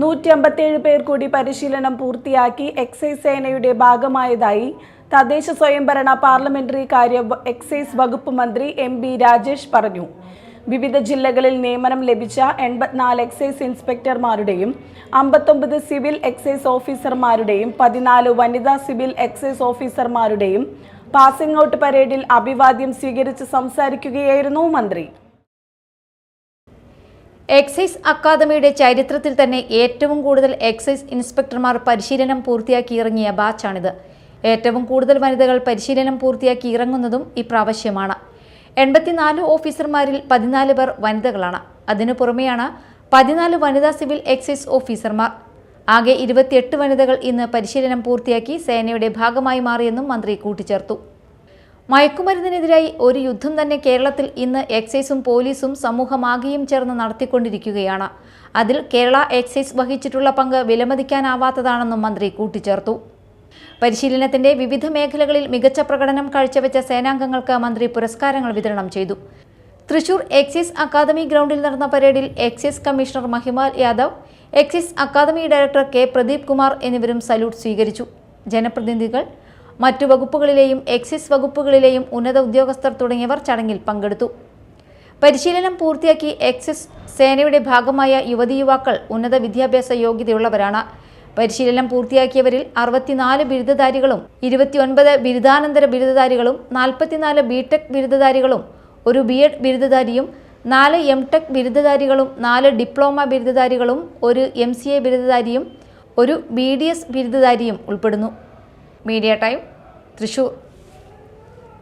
നൂറ്റി അമ്പത്തേഴ് പേർ കൂടി പരിശീലനം പൂർത്തിയാക്കി എക്സൈസ് സേനയുടെ ഭാഗമായതായി തദ്ദേശ സ്വയംഭരണ പാർലമെന്ററി കാര്യ എക്സൈസ് വകുപ്പ് മന്ത്രി എം ബി രാജേഷ് പറഞ്ഞു. വിവിധ ജില്ലകളിൽ നിയമനം ലഭിച്ച എൺപത്തിനാല് എക്സൈസ് ഇൻസ്പെക്ടർമാരുടെയും അമ്പത്തൊമ്പത് സിവിൽ എക്സൈസ് ഓഫീസർമാരുടെയും പതിനാല് വനിതാ സിവിൽ എക്സൈസ് ഓഫീസർമാരുടെയും പാസിംഗ് ഔട്ട് പരേഡിൽ അഭിവാദ്യം സ്വീകരിച്ച് സംസാരിക്കുകയായിരുന്നു മന്ത്രി. എക്സൈസ് അക്കാദമിയുടെ ചരിത്രത്തിൽ തന്നെ ഏറ്റവും കൂടുതൽ എക്സൈസ് ഇൻസ്പെക്ടർമാർ പരിശീലനം പൂർത്തിയാക്കി ഇറങ്ങിയ ബാച്ചാണിത്. ഏറ്റവും കൂടുതൽ വനിതകൾ പരിശീലനം പൂർത്തിയാക്കി ഇറങ്ങുന്നതും ഇപ്രാവശ്യമാണ്. എൺപത്തിനാല് ഓഫീസർമാരിൽ പതിനാല് പേർ വനിതകളാണ്. അതിനു പുറമെയാണ് പതിനാല് വനിതാ സിവിൽ എക്സൈസ് ഓഫീസർമാർ. ആകെ ഇരുപത്തിയെട്ട് വനിതകൾ ഇന്ന് പരിശീലനം പൂർത്തിയാക്കി സേനയുടെ ഭാഗമായി മാറിയെന്നും മന്ത്രി കൂട്ടിച്ചേർത്തു. മയക്കുമരുന്നിനെതിരായി ഒരു യുദ്ധം തന്നെ കേരളത്തിൽ ഇന്ന് എക്സൈസും പോലീസും സമൂഹമാകെയും ചേർന്ന് നടത്തിക്കൊണ്ടിരിക്കുകയാണ്. അതിൽ കേരള എക്സൈസ് വഹിച്ചിട്ടുള്ള പങ്ക് വിലമതിക്കാനാവാത്തതാണെന്നും മന്ത്രി കൂട്ടിച്ചേർത്തു. പരിശീലനത്തിന്റെ വിവിധ മേഖലകളിൽ മികച്ച പ്രകടനം കാഴ്ചവെച്ച സേനാംഗങ്ങൾക്ക് മന്ത്രി പുരസ്കാരങ്ങൾ വിതരണം ചെയ്തു. തൃശൂർ എക്സൈസ് അക്കാദമി ഗ്രൗണ്ടിൽ നടന്ന പരേഡിൽ excise commissioner Mahimal Yadav excise academy director K Pradeep Kumar എന്നിവരും സല്യൂട്ട് സ്വീകരിച്ചു. ജനപ്രതിനിധികൾ മറ്റു വകുപ്പുകളിലെയും എക്സിസ് വകുപ്പുകളിലെയും ഉന്നത ഉദ്യോഗസ്ഥർ തുടങ്ങിയവർ ചടങ്ങിൽ പങ്കെടുത്തു. പരിശീലനം പൂർത്തിയാക്കി എക്സിസ് സേനയുടെ ഭാഗമായ യുവതി യുവാക്കൾ ഉന്നത വിദ്യാഭ്യാസ യോഗ്യതയുള്ളവരാണ്. പരിശീലനം പൂർത്തിയാക്കിയവരിൽ അറുപത്തിനാല് ബിരുദധാരികളും ഇരുപത്തിയൊൻപത് ബിരുദാനന്തര ബിരുദധാരികളും നാൽപ്പത്തിനാല് ബിടെക് ബിരുദധാരികളും ഒരു ബി എഡ് ബിരുദധാരിയും നാല് എം ടെക് ബിരുദധാരികളും നാല് ഡിപ്ലോമ ബിരുദധാരികളും ഒരു എം സി എ ബിരുദധാരിയും ഒരു ബി ഡി എസ് ബിരുദധാരിയും ഉൾപ്പെടുന്നു. Media time Thrissur